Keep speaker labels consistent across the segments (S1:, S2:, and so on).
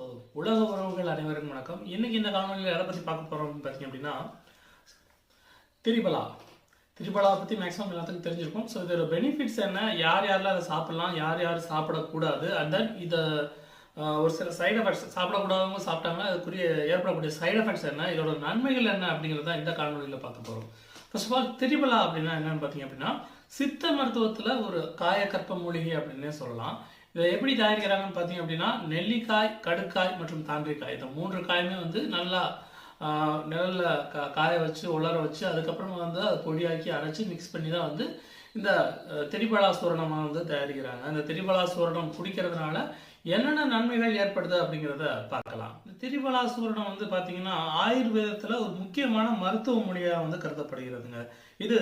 S1: So உலக உறவுகள் அனைவருக்கும் வணக்கம். இன்னைக்கு இந்த காணொலியில் எதை பற்றி பார்க்க போகிறோம் பார்த்தீங்க அப்படின்னா திரிபலா. திரிபலா பற்றி மேக்ஸிமம் எல்லாத்துக்கும் தெரிஞ்சிருக்கும். ஸோ இதோட பெனிஃபிட்ஸ் என்ன? யார் யாரெல்லாம் அதை சாப்பிடலாம்? யார் யார் சாப்பிடக்கூடாது? அண்ட் தென் இதை ஒரு சில சைடு எஃபெக்ட்ஸ் சாப்பிடக்கூடாதவங்க சாப்பிட்டாங்கன்னா அதுக்குரிய ஏற்படக்கூடிய சைடு எஃபெக்ட்ஸ் என்ன? இதோட நன்மைகள் என்ன? அப்படிங்கிறத தான் இந்த காணொலியில் பார்க்க போகிறோம் ஃபர்ஸ்ட் ஆஃப் ஆல் திரிபலா அப்படின்னா என்னன்னு பார்த்தீங்க அப்படின்னா சித்த மருத்துவத்தில் ஒரு காயக்கற்ப மூலிகை அப்படின்னே சொல்லலாம். இதை எப்படி தயாரிக்கிறாங்கன்னு பார்த்தீங்க அப்படின்னா நெல்லிக்காய் கடுக்காய் மற்றும் தாண்டிக்காய். இந்த மூன்று காயுமே வந்து நல்லா நிழலில் கா காய வச்சு உலர வச்சு அதுக்கப்புறமா வந்து அதை பொடியாக்கி அரைச்சி மிக்ஸ் பண்ணி தான் வந்து இந்த திரிபலா சூரணமாக வந்து தயாரிக்கிறாங்க. அந்த திரிபலா சூரணம் குடிக்கிறதுனால என்னென்ன நன்மைகள் ஏற்படுது அப்படிங்கிறத பார்க்கலாம். இந்த திரிபலா சூரணம் வந்து பார்த்தீங்கன்னா ஆயுர்வேதத்தில் ஒரு முக்கியமான மருத்துவ மொழியாக வந்து கருதப்படுகிறதுங்க. இது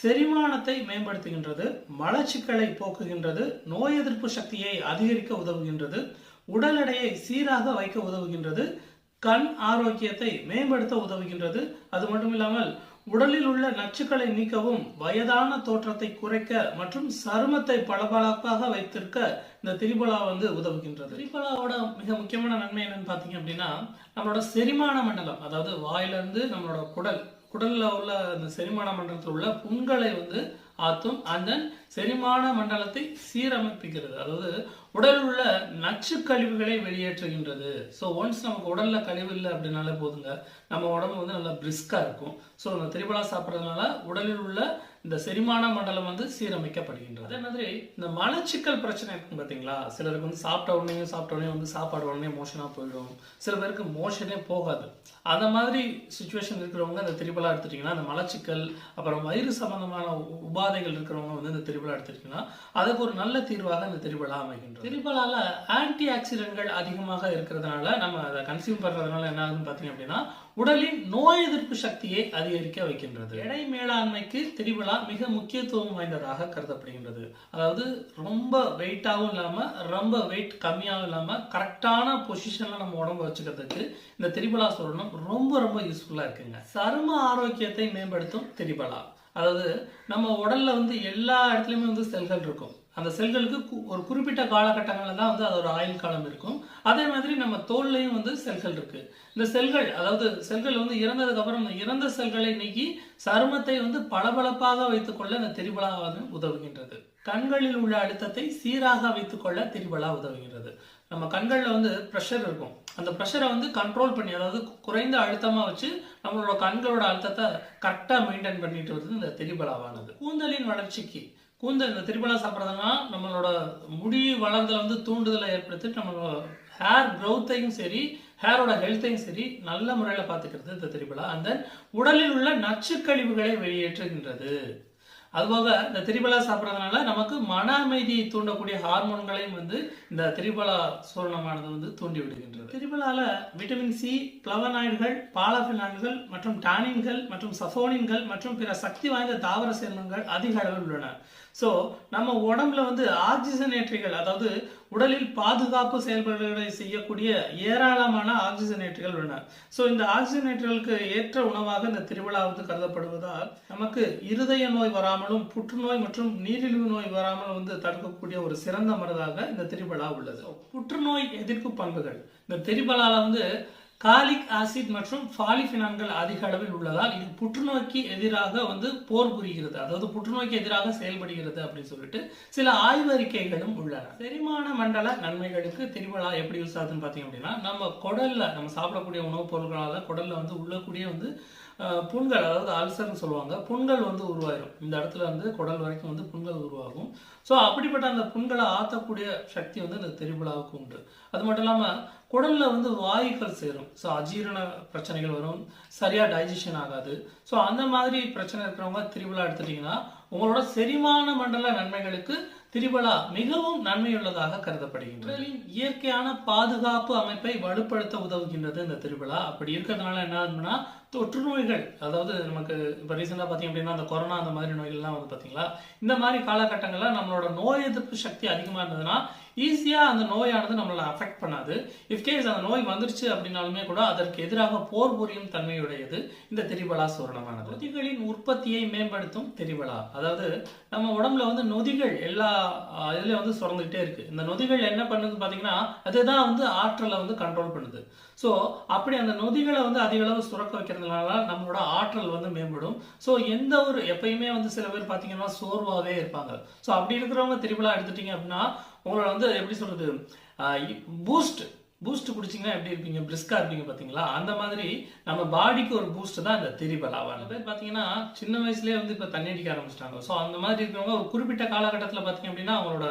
S1: செரிமானத்தை மேம்படுத்துகின்றது மலச்சிக்கலை போக்குகின்றது நோய் எதிர்ப்பு சக்தியை அதிகரிக்க உதவுகின்றது உடல் எடையை சீராக வைக்க உதவுகின்றது கண் ஆரோக்கியத்தை மேம்படுத்த உதவுகின்றது. அது மட்டும் இல்லாமல் உடலில் உள்ள நச்சுக்களை நீக்கவும் வயதான தோற்றத்தை குறைக்க மற்றும் சருமத்தை பளபளப்பாக வைத்திருக்க இந்த திரிபலா வந்து உதவுகின்றது. திரிபலாவோட மிக முக்கியமான நன்மை என்னன்னு பார்த்தீங்க அப்படின்னா நம்மளோட செரிமான மண்டலம் அதாவது வாயிலிருந்து நம்மளோட குடல் குடல்ல உள்ள அந்த செரிமான மண்டலத்தில் உள்ள புண்களை வந்து ஆத்தும் அண்ட் செரிமான மண்டலத்தை சீரமைப்பிக்கிறது. அதாவது உடலில் உள்ள நச்சு கழிவுகளை வெளியேற்றுகின்றது. ஸோ ஒன்ஸ் நமக்கு உடலில் கழிவு இல்லை அப்படின்னாலே போதுங்க. நம்ம உடம்பு வந்து நல்லா பிரிஸ்காக இருக்கும். ஸோ அந்த திரிபலா சாப்பிட்றதுனால உடலில் உள்ள இந்த செரிமான மண்டலம் வந்து சீரமைக்கப்படுகின்றது. அதே மாதிரி இந்த மலச்சிக்கல் பிரச்சனை இருக்கும் பார்த்தீங்களா சிலருக்கு வந்து சாப்பிட்ட உடனே சாப்பிட்ட உடனே வந்து சாப்பாடு உடனே மோஷனாக போயிடும். சில பேருக்கு மோஷனே போகாது. அந்த மாதிரி சுச்சுவேஷன் இருக்கிறவங்க இந்த திரிபலா எடுத்துட்டீங்கன்னா அந்த மலச்சிக்கல் அப்புறம் வயிறு சம்பந்தமான உ- உபாதைகள் இருக்கிறவங்க வந்து இந்த திரிபலா எடுத்துட்டீங்கன்னா அதுக்கு ஒரு நல்ல தீர்வாக இந்த திரிபலா அமைகின்றது. திரிபலால ஆன்டி ஆக்சிடென்ட்கள் அதிகமாக இருக்கிறதுனால நம்ம அதை கன்சியூம் பண்றதுனால என்ன ஆகுதுன்னு பார்த்தீங்க அப்படின்னா உடலின் நோய் எதிர்ப்பு சக்தியை அதிகரிக்க வைக்கின்றது. எடை மேலாண்மைக்கு திரிபலா மிக முக்கியத்துவம் வாய்ந்ததாக கருதப்படுகின்றது. அதாவது ரொம்ப வெயிட்டாகவும் இல்லாம ரொம்ப வெயிட் கம்மியாகவும் இல்லாம கரெக்டான பொசிஷன்ல நம்ம உடம்பு வச்சுக்கிறதுக்கு இந்த திரிபலா சூரணம் ரொம்ப ரொம்ப யூஸ்ஃபுல்லா இருக்குங்க. சரும ஆரோக்கியத்தை மேம்படுத்தும் திரிபலா. அதாவது நம்ம உடல்ல வந்து எல்லா இடத்துலயுமே வந்து செல்கள் இருக்கும். அந்த செல்களுக்கு ஒரு குறிப்பிட்ட காலகட்டங்களில் தான் வந்து அதோட ஆயுள் காலம் இருக்கும். அதே மாதிரி நம்ம தோல்லையும் வந்து செல்கள் இருக்கு. இந்த செல்கள் அதாவது செல்கள் வந்து இறந்ததுக்கப்புறம் இந்த இறந்த செல்களை நீக்கி சருமத்தை வந்து பளபளப்பாக வைத்துக்கொள்ள இந்த திரிபலா வந்து உதவுகின்றது. கண்களில் உள்ள அழுத்தத்தை சீராக வைத்துக்கொள்ள திரிபலா உதவுகின்றது. நம்ம கண்களில் வந்து ப்ரெஷர் இருக்கும். அந்த ப்ரெஷரை வந்து கண்ட்ரோல் பண்ணி அதாவது குறைந்த அழுத்தமாக வச்சு நம்மளோட கண்களோட அழுத்தத்தை கரெக்டாக மெயின்டைன் பண்ணிட்டு வருது இந்த திரிபலாவானது கூந்தலின் வளர்ச்சிக்கு கூந்தல் இந்த திரிபலா சாப்பிட்றதுனா நம்மளோட முடி வளர்தல வந்து தூண்டுதலை ஏற்படுத்தி நம்மளோட ஹேர் க்ரோத்தையும் சரி ஹேரோட ஹெல்த்தையும் சரி நல்ல முறையில் பார்த்துக்கிறது இந்த திரிபலா. அந்த உடலில் உள்ள நச்சுக்கழிவுகளை வெளியேற்றுகின்றது. அதுபோக இந்த திரிபலா சாப்பிட்றதுனால நமக்கு மன அமைதியை தூண்டக்கூடிய ஹார்மோன்களையும் வந்து இந்த திரிபலா சூரணமானது வந்து தூண்டி விடுகின்றது. திரிபலால விட்டமின் சி பிளவனாய்டுகள் பாலபினாய்டுகள் மற்றும் டானின்கள் மற்றும் சஃபோனின்கள் மற்றும் பிற சக்தி வாய்ந்த தாவர சேர்மங்கள் அதிக அளவில் உள்ளன. ஸோ நம்ம உடம்புல வந்து ஆக்சிஜனேற்றிகள் அதாவது உடலில் பாதுகாப்பு செயல்பாடுகளை செய்யக்கூடிய ஏராளமான ஆக்சிஜனேற்றிகள் உள்ளன. ஸோ இந்த ஆக்சிஜனேற்றிகளுக்கு ஏற்ற உணவாக இந்த திருவிழா வந்து கருதப்படுவதால் நமக்கு இருதய நோய் வராமலும் புற்றுநோய் மற்றும் நீரிழிவு நோய் வராமலும் வந்து தடுக்கக்கூடிய ஒரு சிறந்த மருந்தாக இந்த திருவிழா உள்ளது. புற்றுநோய் எதிர்ப்பு பண்புகள். இந்த திருவிழாவில் வந்து காலிக் ஆசிட் மற்றும் பாலிஃபினான்கள் அதிக அளவில் உள்ளதால் இது புற்றுநோய்க்கு எதிராக வந்து போர் புரிகிறது. அதாவது புற்றுநோய்க்கு எதிராக செயல்படுகிறது அப்படின்னு சொல்லிட்டு சில ஆய்வறிக்கைகளும் உள்ளன. செரிமான மண்டல நன்மைகளுக்கு திருவிழா எப்படி யூஸ் ஆகுதுன்னு பார்த்தீங்க அப்படின்னா நம்ம குடல்ல நம்ம சாப்பிடக்கூடிய உணவுப் பொருட்களால் குடல்ல வந்து உள்ளக்கூடிய வந்து புண்கள் அதாவது அல்சர்னு சொல்லுவாங்க புண்கள் வந்து உருவாயிரும். இந்த இடத்துல வந்து குடல் வரைக்கும் வந்து புண்கள் உருவாகும். ஸோ அப்படிப்பட்ட அந்த புண்களை ஆற்றக்கூடிய சக்தி வந்து இந்த திருவிழாவுக்கு உண்டு. அது மட்டும் இல்லாமல் குடல்ல வந்து வாயுக்கள் சேரும். ஸோ அஜீரண பிரச்சனைகள் வரும். சரியா டைஜஷன் ஆகாது. ஸோ அந்த மாதிரி பிரச்சனை இருக்கிறவங்க திரிபலா எடுத்துட்டீங்கன்னா உங்களோட செரிமான மண்டல நன்மைகளுக்கு திரிபலா மிகவும் நன்மையுள்ளதாக கருதப்படுகின்றது. இயற்கையான பாதுகாப்பு அமைப்பை வலுப்படுத்த உதவுகின்றது இந்த திரிபலா. அப்படி இருக்கிறதுனால என்ன ஆகுதுன்னா தொற்று நோய்கள் அதாவது நமக்கு இப்போ ரீசெண்டாக பார்த்தீங்க அப்படின்னா அந்த கொரோனா அந்த மாதிரி நோய்கள்லாம் வந்து பார்த்தீங்களா இந்த மாதிரி காலகட்டங்களில் நம்மளோட நோய் எதிர்ப்பு சக்தி அதிகமாக இருந்ததுன்னா ஈஸியாக அந்த நோயானது நம்மளை அஃபெக்ட் பண்ணாது. இஃப்கேஸ் அந்த நோய் வந்துருச்சு அப்படின்னாலுமே கூட அதற்கு எதிராக போர் புரியும் தன்மையுடையது. இந்த திரிபலா சூரணமானது. நொதிகளின் உற்பத்தியை மேம்படுத்தும் திரிபலா. அதாவது நம்ம உடம்புல வந்து நொதிகள் எல்லா இதுலேயும் இதுலயும் வந்து சுரந்துகிட்டே இருக்கு. இந்த நொதிகள் என்ன பண்ணுது பார்த்தீங்கன்னா அதுதான் வந்து ஆற்றலை வந்து கண்ட்ரோல் பண்ணுது. ஸோ அப்படி அந்த நொதிகளை வந்து அதிக அளவு சுரக்க வைக்கிறதுனால நம்மளோட ஆற்றல் வந்து மேம்படும். ஸோ எந்த ஒரு எப்பயுமே வந்து சில பேர் பார்த்தீங்கன்னா சோர்வாகவே இருப்பாங்க. ஸோ அப்படி இருக்கிறவங்க திருவிழா எடுத்துட்டீங்க அப்படின்னா உங்களோட வந்து எப்படி சொல்றது பூஸ்ட் பூஸ்ட் குடிச்சிங்கன்னா எப்படி இருப்பீங்க? பிரிஸ்கா இருப்பீங்க பார்த்தீங்களா அந்த மாதிரி நம்ம பாடிக்கு ஒரு பூஸ்ட் தான் இந்த திரிபலா அந்த பேர் பார்த்தீங்கன்னா சின்ன வயசுலேயே வந்து இப்போ தண்ணி அடிக்க ஆரம்பிச்சிட்டாங்க. ஸோ அந்த மாதிரி இருக்கிறவங்க ஒரு குறிப்பிட்ட காலகட்டத்தில் பார்த்தீங்க அப்படின்னா அவங்களோட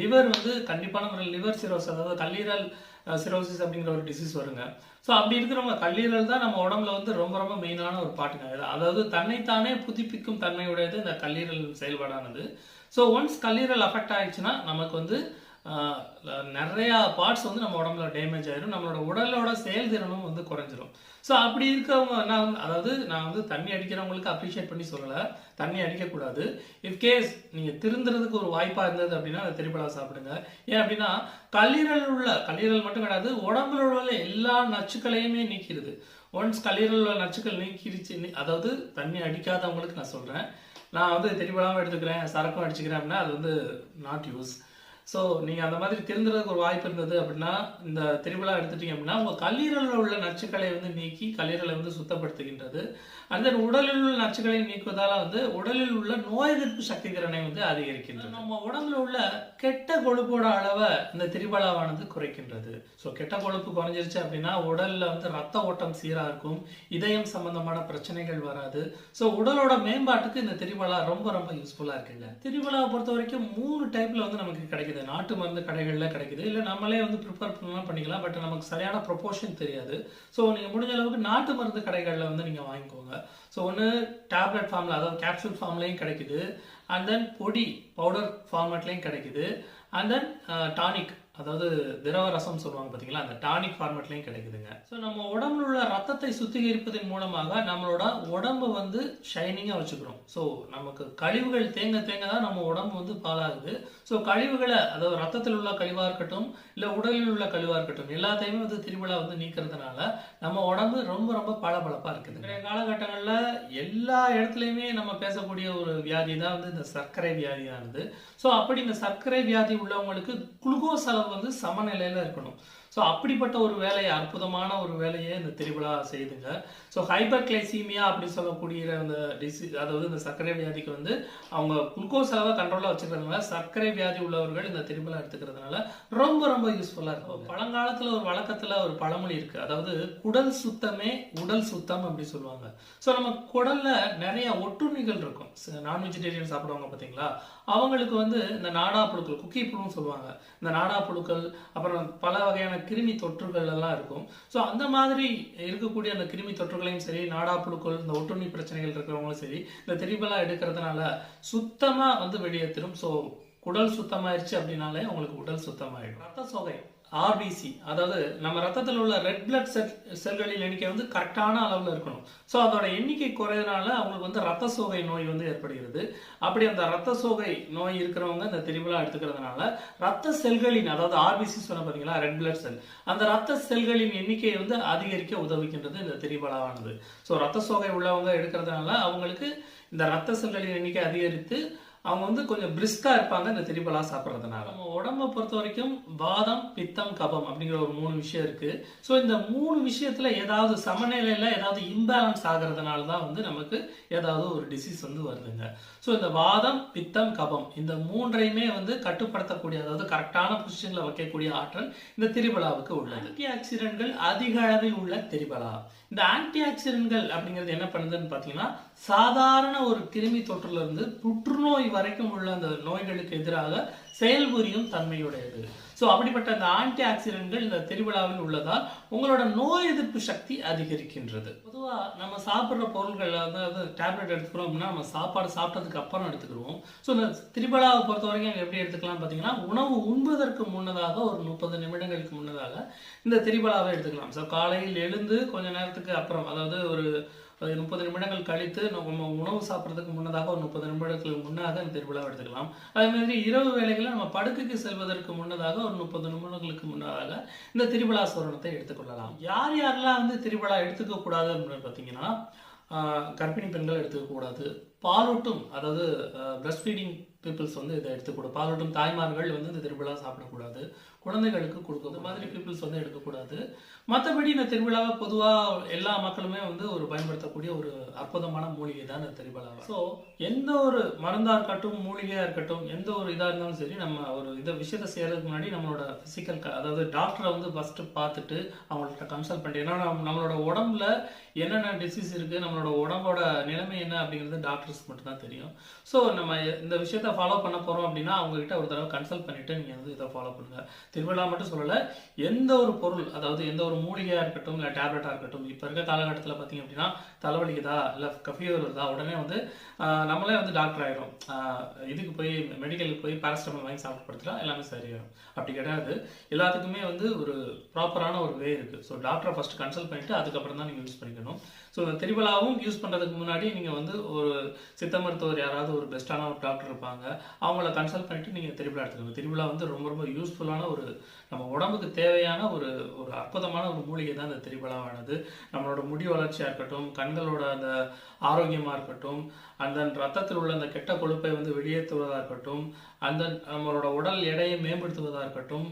S1: லிவர் வந்து கண்டிப்பான முறையில் லிவர் சிரோஸ் அதாவது கல்லீரல் சிரோசிஸ் அப்படிங்கிற ஒரு டிசீஸ் வருங்க. ஸோ அப்படி இருக்கிறவங்க கல்லீரல் தான் நம்ம உடம்புல வந்து ரொம்ப ரொம்ப மெயினான ஒரு பாட்டுங்க. அதாவது தன்னைத்தானே புதுப்பிக்கும் தன்மையுடையது இந்த கல்லீரல் செயல்பாடானது. ஸோ ஒன்ஸ் கல்லீரல் அஃபெக்ட் ஆயிடுச்சுன்னா நமக்கு வந்து நிறையா பார்ட்ஸ் வந்து நம்ம உடம்புல டேமேஜ் ஆயிடும் நம்மளோட உடலோட செயல்திறனும் வந்து குறைஞ்சிரும். ஸோ அப்படி இருக்கவங்க நான் அதாவது நான் வந்து தண்ணி அடிக்கிறவங்களுக்கு அப்ரிஷியேட் பண்ணி சொல்லலை. தண்ணி அடிக்கக்கூடாது. இஃப்கேஸ் நீங்கள் திருந்துறதுக்கு ஒரு வாய்ப்பாக இருந்தது அப்படின்னா அதை திரிபலா சாப்பிடுங்க. ஏன் அப்படின்னா கல்லீரல் உள்ள கல்லீரல் மட்டும் கிடையாது உடம்புல உள்ள எல்லா நச்சுக்களையுமே நீக்கிடுது ஒன்ஸ் கல்லீரல் உள்ள நச்சுக்கள் நீக்கிடுச்சு அதாவது தண்ணி அடிக்காதவங்களுக்கு நான் சொல்கிறேன் நான் வந்து தெளிவலாமல் எடுத்துக்கிறேன் சரக்கும் அடிச்சுக்கிறேன் அப்படின்னா அது வந்து நாட் யூஸ் ஸோ நீங்கள் அந்த மாதிரி திருந்துறதுக்கு ஒரு வாய்ப்பு இருந்தது அப்படின்னா இந்த திருவிழா எடுத்துட்டீங்க அப்படின்னா உங்கள் கல்லீரலில் உள்ள நச்சுக்களை வந்து நீக்கி கல்லீரலை வந்து சுத்தப்படுத்துகின்றது. அந்த உடலில் உள்ள நச்சுக்களை நீக்குவதால வந்து உடலில் உள்ள நோய் எதிர்ப்பு சக்தி திறனை வந்து அதிகரிக்கின்றது. நம்ம உடம்புல உள்ள கெட்ட கொழுப்போட அளவை இந்த திரிபலாவானது குறைக்கின்றது. ஸோ கெட்ட கொழுப்பு குறைஞ்சிருச்சு அப்படின்னா உடல்ல வந்து ரத்த ஓட்டம் சீராக இருக்கும் இதயம் சம்பந்தமான பிரச்சனைகள் வராது. ஸோ உடலோட மேம்பாட்டுக்கு இந்த திரிபலா ரொம்ப ரொம்ப யூஸ்ஃபுல்லாக இருக்குங்க. திரிபலாவை பொறுத்த வரைக்கும் மூணு டைப்ல வந்து நமக்கு கிடைக்குது. நாட்டு மருந்து கடைகளில் கிடைக்குது. இல்லை நம்மளே வந்து ப்ரிப்பேர் பண்ணலாம் பண்ணிக்கலாம். பட் நமக்கு சரியான ப்ரொபோர்ஷன் தெரியாது. ஸோ நீங்கள் முடிஞ்ச அளவுக்கு நாட்டு மருந்து கடைகளில் வந்து நீங்கள் வாங்கிக்கோங்க. ஸோ ஒன்று டேப்லெட் ஃபார்மில் அதாவது கேப்சூல் ஃபார்ம்லேயும் கிடைக்குது. அண்ட் தென் பொடி பவுடர் ஃபார்மேட்லேயும் கிடைக்குது. அண்ட் தென் டானிக் அதாவது திரவ ரசம் சொல்லுவாங்க பார்த்தீங்களா அந்த டானிக் ஃபார்மேட்லையும் கிடைக்குதுங்க. ஸோ நம்ம உடம்புல உள்ள ரத்தத்தை சுத்திகரிப்பதன் மூலமாக நம்மளோட உடம்பு வந்து ஷைனிங்காக வச்சுக்கிறோம். ஸோ நமக்கு கழிவுகள் தேங்க தேங்க தான் நம்ம உடம்பு வந்து பாலாகுது ஸோ கழிவுகளை அதாவது ரத்தத்தில் உள்ள கழிவாக இருக்கட்டும் இல்லை உடலில் உள்ள கழிவாக இருக்கட்டும் எல்லாத்தையுமே வந்து திருவிழா வந்து நீக்கிறதுனால நம்ம உடம்பு ரொம்ப ரொம்ப பளபளப்பாக இருக்குது. இன்றைய காலகட்டங்களில் எல்லா இடத்துலையுமே நம்ம பேசக்கூடிய ஒரு வியாதி தான் வந்து இந்த சர்க்கரை வியாதியானது. ஸோ அப்படி இந்த சர்க்கரை வியாதி உள்ளவங்களுக்கு குளுக்கோஸ் அளவு வந்து சமநிலையில் இருக்கணும். ஸோ அப்படிப்பட்ட ஒரு வேலையை அற்புதமான ஒரு வேலையை இந்த திருவிழா செய்துங்க. ஸோ ஹைப்பர் கிளைசீமியா அப்படி சொல்லக்கூடிய அந்த டிசி அதாவது இந்த சர்க்கரை வியாதிக்கு வந்து அவங்க குளுக்கோஸ் அளவை கண்ட்ரோலாக வச்சுக்கிறதுனால சர்க்கரை வியாதி உள்ளவர்கள் இந்த திருவிழா எடுத்துக்கிறதுனால ரொம்ப ரொம்ப யூஸ்ஃபுல்லாக இருக்கும் பழங்காலத்தில் ஒரு வழக்கத்தில் ஒரு பழமொழி இருக்குது அதாவது குடல் சுத்தமே உடல் சுத்தம் அப்படி சொல்லுவாங்க. ஸோ நம்ம குடலில் நிறைய ஒட்டுண்ணிகள் இருக்கும். நான் வெஜிடேரியன் சாப்பிடுவாங்க பார்த்தீங்களா? அவங்களுக்கு வந்து இந்த நாடா புழுக்கள் குக்கி புழுன்னு சொல்லுவாங்க. இந்த நாடா புழுக்கள் அப்புறம் பல வகையான கிருமி தொற்றுகள் எல்லாம் இருக்கும். ஸோ அந்த மாதிரி இருக்கக்கூடிய அந்த கிருமி தொற்றுகளையும் சரி நாடா புழுக்கள் இந்த ஒட்டுண்ணி பிரச்சனைகள் இருக்கிறவங்களும் சரி இந்த திரிபலா எடுக்கிறதுனால சுத்தமா வந்து வெளியேற்றிடும் ஸோ குடல் சுத்தமாயிருச்சு அப்படின்னாலே உங்களுக்கு உடல் சுத்தமாயிடும். ரத்த சோகை. ஆர்பிசி அதாவது நம்ம ரத்தத்தில் உள்ள ரெட் பிளட் செல் செல்களின் எண்ணிக்கை வந்து கரெக்டான அளவில் இருக்கணும். ஸோ அதோட எண்ணிக்கை குறையதுனால அவங்களுக்கு வந்து ரத்த சோகை நோய் வந்து ஏற்படுகிறது. அப்படி அந்த ரத்த சோகை நோய் இருக்கிறவங்க இந்த திருவிழா எடுத்துக்கிறதுனால ரத்த செல்களின் அதாவது ஆர்பிசி சொன்ன பார்த்தீங்களா ரெட் பிளட் செல் அந்த ரத்த செல்களின் எண்ணிக்கையை வந்து அதிகரிக்க உதவுகின்றது இந்த திரிபலாவானது ஸோ ரத்த சோகை உள்ளவங்க எடுக்கிறதுனால அவங்களுக்கு இந்த ரத்த செல்களின் எண்ணிக்கை அதிகரித்து அவங்க வந்து கொஞ்சம் பிரிஸ்கா இருப்பாங்க இந்த திரிபலா சாப்பிட்றதுனால. நம்ம உடம்ப பொறுத்த வரைக்கும் வாதம் பித்தம் கபம் அப்படிங்கிற ஒரு மூணு விஷயம் இருக்கு. ஸோ இந்த மூணு விஷயத்துல ஏதாவது சமநிலையில ஏதாவது இம்பேலன்ஸ் ஆகிறதுனால தான் வந்து நமக்கு ஏதாவது ஒரு டிசீஸ் வந்து வருதுங்க. ஸோ இந்த வாதம் பித்தம் கபம் இந்த மூன்றையுமே வந்து கட்டுப்படுத்தக்கூடிய அதாவது கரெக்டான பொசிஷன்ல வைக்கக்கூடிய ஆற்றல் இந்த திரிபலாவுக்கு உள்ளது. ஆன்டி ஆக்சிடென்ட்கள் அதிக அளவில் உள்ள திரிபலா. இந்த ஆன்டி ஆக்சிடென்ட்கள் அப்படிங்கிறது என்ன பண்ணுதுன்னு பார்த்தீங்கன்னா சாதாரண ஒரு கிருமி தொற்றுல இருந்து புற்றுநோய் வரைக்கும் உள்ள அந்த நோய்களுக்கு எதிராக செயல்புரியும் தன்மையுடையது. ஸோ அப்படிப்பட்ட அந்த ஆன்டி ஆக்சிடென்ட்கள் இந்த திருவிழாவில் உள்ளதால் உங்களோட நோய் எதிர்ப்பு சக்தி அதிகரிக்கின்றது. பொதுவாக நம்ம சாப்பிட்ற பொருட்கள் அதாவது டேப்லெட் எடுத்துக்கிறோம் அப்படின்னா நம்ம சாப்பாடு சாப்பிட்டதுக்கு அப்புறம் எடுத்துக்கிறோம். ஸோ இந்த திருவிழாவை பொறுத்த வரைக்கும் எப்படி எடுத்துக்கலாம் பார்த்தீங்கன்னா உணவு உண்பதற்கு முன்னதாக ஒரு முப்பது நிமிடங்களுக்கு முன்னதாக இந்த திருவிழாவை எடுத்துக்கலாம். ஸோ காலையில் எழுந்து கொஞ்ச நேரத்துக்கு அப்புறம் அதாவது ஒரு அது முப்பது நிமிடங்கள் கழித்து நம்ம உணவு சாப்பிட்றதுக்கு முன்னதாக ஒரு முப்பது நிமிடங்களுக்கு முன்னாக இந்த திருவிழாவை எடுத்துக்கலாம். அதே மாதிரி இரவு வேளைகளில் நம்ம படுக்கைக்கு செல்வதற்கு முன்னதாக ஒரு முப்பது நிமிடங்களுக்கு முன்னதாக இந்த திருவிழா சோரணத்தை எடுத்துக்கொள்ளலாம். யார் யாரெல்லாம் வந்து திருவிழா எடுத்துக்க கூடாது அப்படின்னு பார்த்தீங்கன்னா கர்ப்பிணி பெண்கள் எடுத்துக்கக்கூடாது பாலூட்டும் அதாவது பிரஸ்ட் ஃபீடிங் பீப்புள்ஸ் வந்து இதை எடுத்துக்கூடாது பாலூட்டும் தாய்மார்கள் வந்து இந்த திருவிழா சாப்பிடக்கூடாது. குழந்தைகளுக்கு கொடுக்கும். இந்த மாதிரி பீப்புள்ஸ் வந்து எடுக்கக்கூடாது. மற்றபடி இந்த திருவிழாவை பொதுவாக எல்லா மக்களுமே வந்து ஒரு பயன்படுத்தக்கூடிய ஒரு அற்புதமான மூலிகை தான் இந்த திருவிழா ஸோ எந்த ஒரு மருந்தாக இருக்கட்டும் மூலிகையாக இருக்கட்டும் எந்த ஒரு இதாக இருந்தாலும் சரி நம்ம ஒரு இதை விஷயத்தை செய்கிறதுக்கு முன்னாடி நம்மளோட ஃபிசிக்கல் அதாவது டாக்டரை வந்து ஃபஸ்ட்டு பார்த்துட்டு அவங்கள்ட்ட கன்சல்ட் பண்ணிட்டு ஏன்னா நம்மளோட உடம்புல என்னென்ன டிசீஸ் இருக்குது நம்மளோட உடம்போட நிலைமை என்ன அப்படிங்கிறது டாக்டர்ஸ்க்கு மட்டும்தான் தெரியும். ஸோ நம்ம இந்த விஷயத்த ஃபாலோ பண்ண போகிறோம் அப்படின்னா அவங்ககிட்ட ஒரு தடவை கன்சல்ட் பண்ணிவிட்டு நீங்கள் வந்து இதை ஃபாலோ பண்ணுங்கள் திருவிழா மட்டும் சொல்லலை எந்த ஒரு பொருள் அதாவது எந்த ஒரு மூலிகையாக இருக்கட்டும் இல்லை டேப்லெட்டாக இருக்கட்டும் இப்போ இருக்க காலகட்டத்தில் பார்த்தீங்க அப்படின்னா தலைவலிக்குதா இல்லை கஃபீவர் வருதா உடனே வந்து நம்மளே வந்து டாக்டர் ஆகிரும் இதுக்கு போய் மெடிக்கலுக்கு போய் பேராசிட்டமால் வாங்கி சாப்பிட்டு படுத்துட்டா எல்லாமே சரியாயிடும். அப்படி கிடையாது. எல்லாத்துக்குமே வந்து ஒரு ப்ராப்பரான ஒரு வே இருக்குது ஸோ டாக்டரை ஃபஸ்ட்டு கன்சல்ட் பண்ணிவிட்டு அதுக்கப்புறம் தான் நீங்கள் யூஸ் பண்ணிக்கணும். ஸோ திருவிழாவும் யூஸ் பண்ணுறதுக்கு முன்னாடி நீங்கள் வந்து ஒரு சித்த மருத்துவர் யாராவது ஒரு பெஸ்ட்டான ஒரு டாக்டர் இருப்பாங்க அவங்கள கன்சல்ட் பண்ணிட்டு நீங்கள் திருவிழா எடுத்துக்கணும் திருவிழா வந்து ரொம்ப ரொம்ப யூஸ்ஃபுல்லான ஒரு நம்ம உடம்புக்கு தேவையான ஒரு ஒரு அற்புதமான ஒரு மூலிகை தான் இந்த திருவிழாவானது நம்மளோட முடி வளர்ச்சியாக இருக்கட்டும் கண்களோட அந்த ஆரோக்கியமாக இருக்கட்டும் அந்த ரத்தத்தில் உள்ள அந்த கெட்ட கொழுப்பை வந்து வெளியேற்றுவதாக இருக்கட்டும் அந்த நம்மளோட உடல் எடையை மேம்படுத்துவதாக இருக்கட்டும்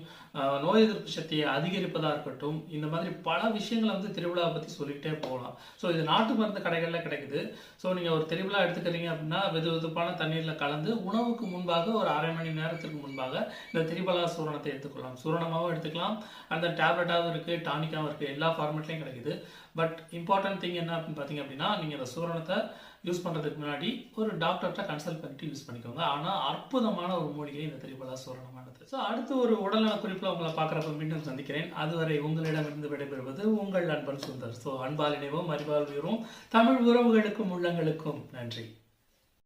S1: நோய் எதிர்ப்பு சக்தியை அதிகரிப்பதாக இருக்கட்டும் இந்த மாதிரி பல விஷயங்களை வந்து திருவிழாவை பற்றி சொல்லிகிட்டே போகலாம். ஸோ இது நாட்டு மருந்து கடைகளில் கிடைக்குது. ஸோ நீங்கள் ஒரு திருவிழா எடுத்துக்கிறீங்க அப்படின்னா வெது வெதுப்பான தண்ணீரில் கலந்து உணவுக்கு முன்பாக ஒரு அரை மணி நேரத்திற்கு முன்பாக இந்த திரிபலா சூரணத்தை எடுத்துக்கொள்ளலாம் சூரணமாகவும் எடுத்துக்கலாம். அந்த டேப்லெட்டாகவும் இருக்குது டானிக்காகவும் இருக்குது எல்லா ஃபார்மேட்லையும் கிடைக்குது. பட் இம்பார்ட்டன்ட் திங் என்ன அப்படின்னு பார்த்தீங்க அப்படின்னா நீங்கள் இந்த சூரணத்தை யூஸ் பண்ணுறதுக்கு முன்னாடி ஒரு டாக்டர்கிட்ட கன்சல்ட் பண்ணிட்டு யூஸ் பண்ணிக்கோங்க. ஆனால் அற்புதமான ஒரு மூலிகை இந்த திரிபலா சூரணமானது. ஸோ அடுத்து ஒரு உடல்நல குறிப்பில் உங்களை பார்க்குறப்ப மீண்டும் சந்திக்கிறேன். அதுவரை உங்களிடமிருந்து விடைபெறுவது உங்கள் அன்பன் சுந்தர். ஸோ அன்பால் இணைவோம் அறிவால் உயரும். தமிழ் உறவுகளுக்கும் உள்ளங்களுக்கும் நன்றி.